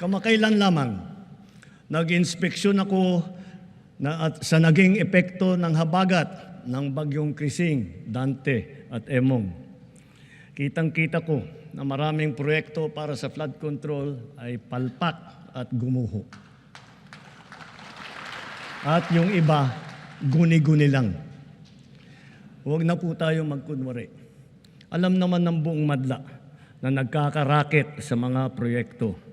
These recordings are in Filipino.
Kamakailan lamang, nag-inspeksyon ako na at sa naging epekto ng habagat ng bagyong Krising, Dante at Emong. Kitang-kita ko na maraming proyekto para sa flood control ay palpak at gumuho. At yung iba, guni-guni lang. Huwag na po tayo magkunwari. Alam naman ng buong madla na nagkakaraket sa mga proyekto.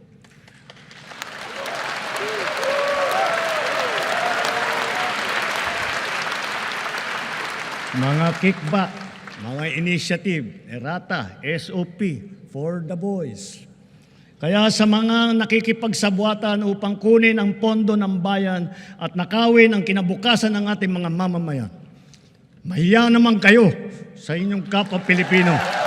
Mga kickback, mga initiative, errata, SOP, for the boys. Kaya sa mga nakikipagsabwatan upang kunin ang pondo ng bayan at nakawin ang kinabukasan ng ating mga mamamayan, mahiya naman kayo sa inyong kapwa Pilipino.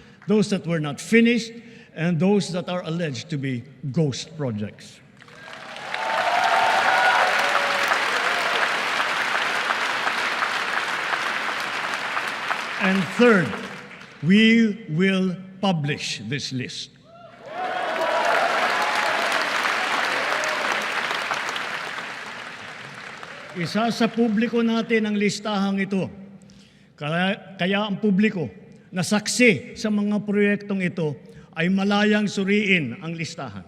those that were not finished, and those that are alleged to be ghost projects. And third, we will publish this list. Isa sa publiko natin ang listahang ito. Kaya, kaya ang publiko na saksi sa mga proyektong ito ay malayang suriin ang listahan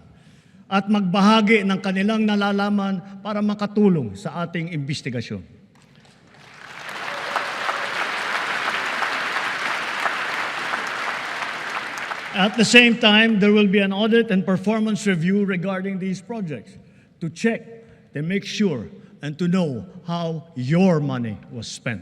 at magbahagi ng kanilang nalalaman para makatulong sa ating investigasyon. At the same time, there will be an audit and performance review regarding these projects to check, to make sure, and to know how your money was spent.